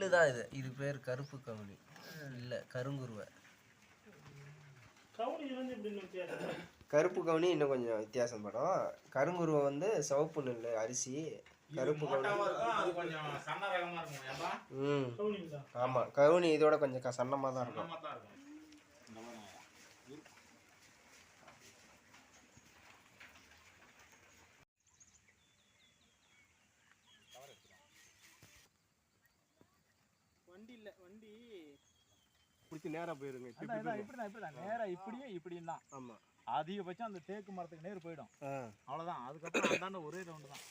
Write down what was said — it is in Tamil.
நெல்லு தான் இது. இது பேர் கருப்பு கவுனி. இல்லை கருங்குருவை. கருப்பு கவுனி இன்னும் கொஞ்சம் வித்தியாசம் படும். கருங்குருவை வந்து சிவப்பு நெல் அரிசி. கருப்பு கவுனி. மோட்டாவா இருக்கும் அது கொஞ்சம் சன்ன ரகமா இருக்கும்? ஏப்பா? ம். ஆமாம் கவுனி இதோட கொஞ்சம் க சன்னமாக தான் இருக்கும் சன்னமா தான் இருக்கும் இந்த மாதிரி வண்டி இல்ல வண்டி. பிடிச்சி நேராக போயிருங்க இப்படிதான் இப்படிதான். நேரா இப்படியும் இப்படியும் தான் ஆமாம் அதிகபட்சம் அந்த தேக்கு மரத்துக்கு நேர் போயிடும். அவ்வளவுதான். அதுக்கப்புறம் அந்தாண்ட ஒரே ரவுண்டு தான்.